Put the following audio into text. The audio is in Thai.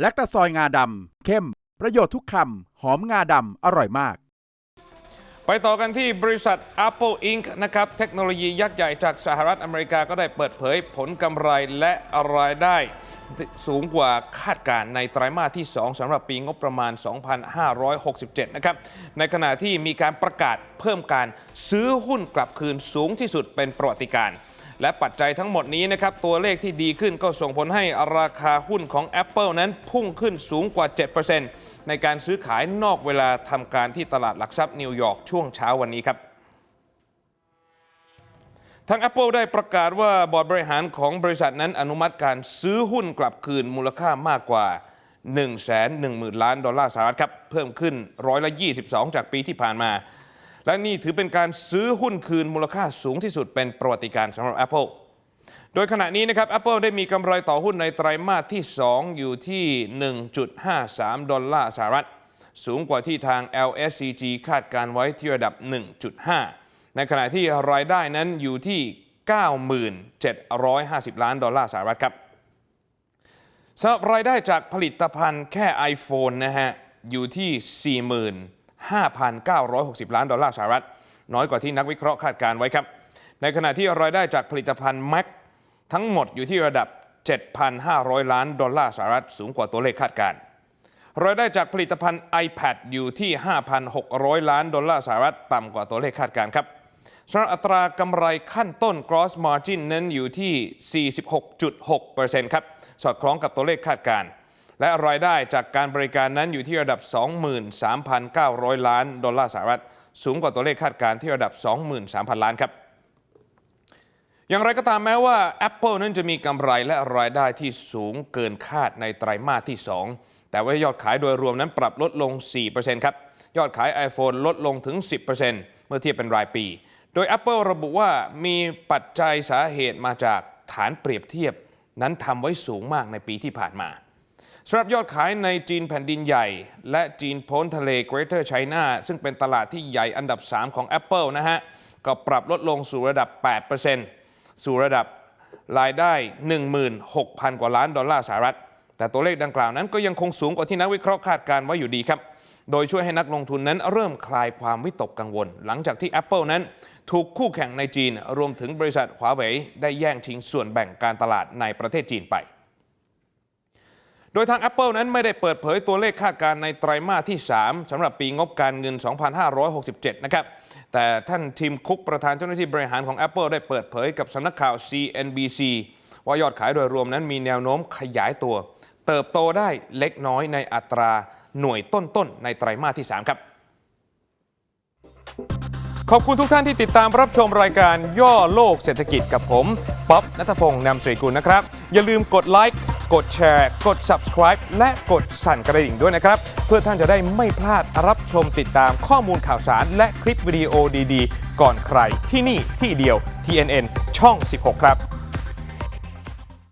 แลคตาซอยงาดำเข้ม ประโยชน์ทุกคำ หอมงาดำอร่อยมาก ไปต่อกันที่บริษัท Apple Inc. นะครับ เทคโนโลยียักษ์ใหญ่จากสหรัฐอเมริกาก็ได้เปิดเผยผลกำไรและรายได้ สูงกว่าคาดการในไตรมาสที่ 2สำหรับปีงบประมาณ 2567 นะครับ ในขณะที่มีการประกาศเพิ่มการซื้อหุ้นกลับคืนสูงที่สุดเป็นประวัติการณ์ และปัจจัยทั้งหมดนี้นะครับตัวเลขที่ดีขึ้นก็ส่งผลให้ราคาหุ้นของ Apple นั้นพุ่งขึ้นสูงกว่า 7%ในการซื้อขายนอกเวลาทำการที่ตลาดหลักทรัพย์นิวยอร์กช่วงเช้าวันนี้ครับทาง Apple ได้ประกาศว่าบอร์ดบริหารของบริษัทนั้นอนุมัติการซื้อหุ้นกลับคืนมูลค่ามากกว่า 1 1 0 0 0 0 ล้านดอลลาร์สหรัฐครับ เพิ่มขึ้นร้อยละ 22 จากปีที่ผ่านมา และนี่ถือเป็นการซื้อหุ้นคืนมูลค่าสูงที่สุดเป็นประวัติการณ์สำหรับ Apple โดยขณะนี้นะครับ Apple ได้มีกำไรต่อหุ้นในไตรมาสที่ 2 อยู่ที่ 1.53 ดอลลาร์สหรัฐ สูงกว่าที่ทาง LSCG คาดการไว้ที่ระดับ 1.5 ในขณะที่รายได้นั้นอยู่ที่ 9,750 ล้านดอลลาร์สหรัฐครับสำหรับรายได้จากผลิตภัณฑ์แค่ iPhone นะฮะ อยู่ที่ 5,960 ล้านดอลลาร์สหรัฐ น้อยกว่าที่นักวิเคราะห์คาดการไว้ครับ ในขณะที่รายได้จากผลิตภัณฑ์ Mac ทั้งหมดอยู่ที่ระดับ 7,500 ล้านดอลลาร์สหรัฐ สูงกว่าตัวเลขคาดการ์รายได้จากผลิตภัณฑ์ iPad อยู่ที่ 5,600 ล้านดอลลาร์สหรัฐ ต่ำกว่าตัวเลขคาดการ์ครับสำหรับอัตรากำไรขั้นต้น gross margin นั้นอยู่ที่ 46.6%ครับ สอดคล้องกับตัวเลขคาดการณ์ และรายได้จากการบริการนั้นอยู่ที่ระดับ 23,900 ล้านดอลลาร์สหรัฐ สูงกว่าตัวเลขคาดการณ์ที่ระดับ 23,000 ล้านครับอย่างไรก็ตามแม้ว่า Apple นั้นจะมีกำไรและรายได้ที่สูงเกินคาดในไตรมาสที่ 2 แต่ว่ายอดขายโดยรวมนั้นปรับลดลง 4%ครับ ยอดขาย iPhone ลดลงถึง 10%เมื่อเทียบเป็นรายปี โดย Apple ระบุว่ามีปัจจัยสาเหตุมาจากฐานเปรียบเทียบ นั้นทำไว้สูงมากในปีที่ผ่านมา สำหรับยอดขายในจีนแผ่นดินใหญ่ และจีนพ้นทะเล Greater China ซึ่งเป็นตลาดที่ใหญ่อันดับ 3 ของ Apple นะฮะ ก็ปรับลดลงสู่ระดับ 8%สู่ระดับรายได้ 16,000 กว่าล้านดอลลาร์สหรัฐ แต่ตัวเลขดังกล่าวนั้นก็ยังคงสูงกว่าที่นักวิเคราะห์คาดการณ์ไว้อยู่ดีครับ โดยช่วยให้นักลงทุนนั้นเริ่มคลายความวิตกกังวล หลังจากที่ Apple นั้นถูกคู่แข่งในจีน รวมถึงบริษัท Huawei ได้แย่งชิงส่วนแบ่งการตลาดในประเทศจีนไป ดยทาง Apple นั้นไม่ได้เปิดเผยตัวเลขคาดการณ์ในไตรมาสที่ 3สำหรับปีงบการเงิน 2567 นะครับ แต่ท่านทีมคุกประธานเจ้าหน้าที่บริหารของ Apple ได้เปิดเผยกับสำนักข่าว CNBC ว่ายอดขายโดยรวมนั้นมีแนวโน้มขยายตัว เติบโตได้เล็กน้อยในอัตราหน่วยต้นๆ ในไตรมาสที่ 3 ครับ ขอบคุณทุกท่านที่ติดตามรับชมรายการย่อโลกเศรษฐกิจกับผม ป๊อบนัทพงศ์นำสรีกุลนะครับ อย่าลืมกดไลค์ กดแชร์ กด subscribe และกดสั่นกระดิ่งด้วยนะครับ เพื่อท่านจะได้ไม่พลาดรับชมติดตามข้อมูลข่าวสาร และคลิปวิดีโอดีๆ ก่อนใครที่นี่ที่เดียว TNN ช่อง 16 ครับ